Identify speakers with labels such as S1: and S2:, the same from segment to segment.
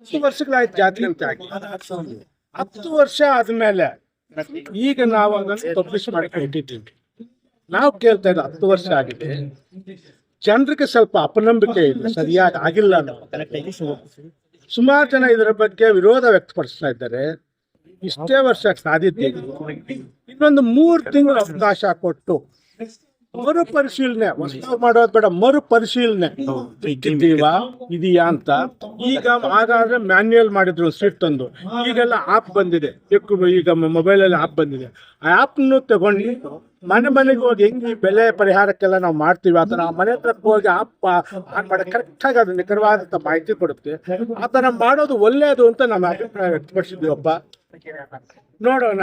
S1: ಹತ್ತು ವರ್ಷಗಳಾಯ್ತು ಜಾತ್ರೆ ಅಂತ ಆಗಿ. ಹತ್ತು ವರ್ಷ ಆದ್ಮೇಲೆ ಈಗ ನಾವು ಅದನ್ನು ಪಬ್ಲಿಷ್ ಮಾಡಿ ಇಟ್ಟಿದ್ದೀವಿ. ನಾವು ಕೇಳ್ತಾ ಇದ್ದ ಹತ್ತು ವರ್ಷ ಆಗಿದೆ. ಜನರಿಗೆ ಸ್ವಲ್ಪ ಅಪನಂಬಿಕೆ ಇಲ್ಲ ಸರಿಯಾಗಿ ಆಗಿಲ್ಲ ಸುಮಾರು ಜನ ಇದರ ಬಗ್ಗೆ ವಿರೋಧ ವ್ಯಕ್ತಪಡಿಸ್ತಾ ಇದ್ದಾರೆ. ಇಷ್ಟೇ ವರ್ಷ ಸಾಧ್ಯತೆ ಇನ್ನೊಂದು ಮೂರು ತಿಂಗಳು ಅವಕಾಶ ಕೊಟ್ಟು ಮರುಪರಿಶೀಲನೆ. ಪರಿಶೀಲನೆ ಮಾಡೋದು ಬೇಡ ಮರು ಪರಿಶೀಲನೆ ಇದೆಯಾ ಅಂತ. ಈಗ ಆಗಾದ್ರೆ ಮ್ಯಾನ್ಯಲ್ ಮಾಡಿದ್ರು ಸ್ವಿಫ್ಟ್ ಒಂದು ಈಗೆಲ್ಲ ಆಪ್ ಬಂದಿದೆ. ಈಗ ಮೊಬೈಲ್ ಅಲ್ಲಿ ಆಪ್ ಬಂದಿದೆ. ಆ ಆಪ್ ತಗೊಂಡು ಮನೆ ಮನೆಗೆ ಹೋಗಿ ಹೆಂಗೆ ಬೆಲೆ ಪರಿಹಾರಕ್ಕೆಲ್ಲ ನಾವು ಮಾಡ್ತೀವಿ ಆ ಮನೆ ಹತ್ರ ಹೋಗಿ ಆಪ್ ಆನ್ ಕರೆಕ್ಟ್ ಆಗಿ ಅದು ನಿಖರವಾದಂಥ ಮಾಹಿತಿ ಕೊಡುತ್ತೆ. ಆತರ ಮಾಡೋದು ಒಳ್ಳೇದು ಅಂತ ನಮ್ಮ ಅಭಿಪ್ರಾಯ ವ್ಯಕ್ತಪಡಿಸಿದ್ವಿ ಅಪ್ಪ ನೋಡೋಣ.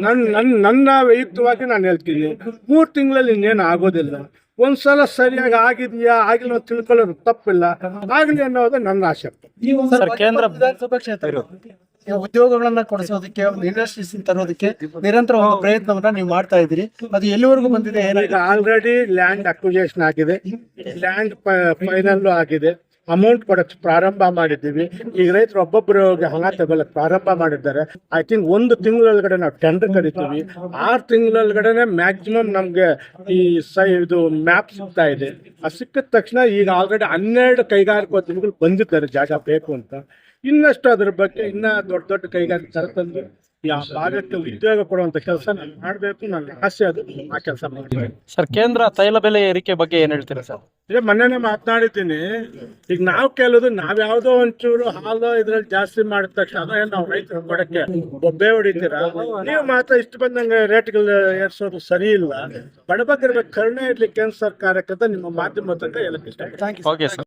S1: ನನ್ನ ನನ್ನ ನನ್ನ ವೈಯಕ್ತಿಕವಾಗಿ ನಾನು ಹೇಳ್ತೀನಿ. ಮೂರು ತಿಂಗಳಲ್ಲಿ ಇನ್ನೇನು ಆಗೋದಿಲ್ಲ. ಒಂದ್ಸಲ ಸರಿಯಾಗಿ ಆಗಿದೆಯಾ ಆಗಿಲ್ಲ ಅಂತ ತಿಳ್ಕೊಳ್ಳೋದು ತಪ್ಪಿಲ್ಲ. ಆಗಲಿ ಅನ್ನೋದು ನನ್ನ ಆಸೆ.
S2: ಸರ್ ಕೇಂದ್ರ
S3: ವಿಧಾನಸಭಾ ಕ್ಷೇತ್ರ. ಉದ್ಯೋಗಗಳನ್ನ ಕೊಡಿಸೋದಕ್ಕೆ ಒಂದು ಇಂಡಸ್ಟ್ರೀಸ್ ತರೋದಕ್ಕೆ ನಿರಂತರ ಒಂದು ಪ್ರಯತ್ನವನ್ನ ನೀವು ಮಾಡ್ತಾ ಇದ್ದೀರಿ. ಅದು ಎಲ್ಲಿವರೆಗೂ ಬಂದಿದೆ? ಏನಾಗಿದೆ?
S1: ಆಲ್ರೆಡಿ ಲ್ಯಾಂಡ್ ಅಕ್ವಿಜೇಷನ್ ಆಗಿದೆ. ಲ್ಯಾಂಡ್ ಫೈನಲ್ ಆಗಿದೆ. ಅಮೌಂಟ್ ಕೊಡಕ್ಕೆ ಪ್ರಾರಂಭ ಮಾಡಿದ್ದೀವಿ. ಈಗ ರೈತರು ಒಬ್ಬೊಬ್ಬರು ಹಣ ತಗೊಳಕ್ ಪ್ರಾರಂಭ ಮಾಡಿದ್ದಾರೆ. ಐ ಥಿಂಕ್ ಒಂದು ತಿಂಗಳೊಳಗಡೆ ನಾವು ಟೆಂಡರ್ ಕರಿತೀವಿ. ಆರು ತಿಂಗಳೊಳಗಡೆ ಮ್ಯಾಕ್ಸಿಮಮ್ ನಮಗೆ ಈ ಇದು ಮ್ಯಾಪ್ ಸಿಗ್ತಾ ಇದೆ. ಅದು ಸಿಕ್ಕಿದ ತಕ್ಷಣ ಈಗ ಆಲ್ರೆಡಿ ಹನ್ನೆರಡು ಕೈಗಾರಿಕೋದ್ಯಮಿಗಳು ಬಂದಿದ್ದಾರೆ. ಜಾಗ ಬೇಕು ಅಂತ. ಇನ್ನಷ್ಟು ಅದ್ರ ಬಗ್ಗೆ ಇನ್ನ ದೊಡ್ಡ ದೊಡ್ಡ ಕೈಗಾರಿಕೆ ತರತಂದು ಈ ಆ ಭಾಗಕ್ಕೆ ಉದ್ಯೋಗ ಕೊಡುವಂತ ಕೆಲಸ ನಾನು ಮಾಡಬೇಕು ನನ್ನ ಆಸೆ ಅದು ಆ ಕೆಲಸ ಮಾಡ್ತೀನಿ
S2: ಸರ್ ಕೇಂದ್ರ ತೈಲ ಬೆಲೆ ಏರಿಕೆ ಬಗ್ಗೆ ಏನ್ ಹೇಳ್ತೀರಾ ಸರ್?
S1: ಇದೇ ಮೊನ್ನೆನೇ ಮಾತನಾಡಿದ್ದೀನಿ ಈಗ ನಾವು ಕೇಳೋದು ನಾವ್ ಯಾವ್ದೋ ಒಂಚೂರು ಹಾಲು ಇದ್ರಲ್ಲಿ ಜಾಸ್ತಿ ಮಾಡಿದ ತಕ್ಷಣ ಅದೇ ನಾವು ರೈತರ ಕೊಡಕ್ಕೆ ಬೊಬ್ಬೆ ಹೊಡಿತೀರಾ? ನೀವು ಮಾತ್ರ ಇಷ್ಟು ಬಂದಂಗೆ ರೇಟ್ಗಳು ಏರ್ಸೋದು ಸರಿ ಇಲ್ಲ. ಬಡಬಗ್ಗೆ ಕರುಣೆ ಇರ್ಲಿ ಕೇಂದ್ರ ಸರ್ಕಾರಕ್ಕೆ ಅಂತ ನಿಮ್ಮ ಮಾಧ್ಯಮ ತನಕ ಹೇಳಕ್ ಇಷ್ಟ
S3: ಥ್ಯಾಂಕ್ ಯು
S2: ಓಕೆ ಸರ್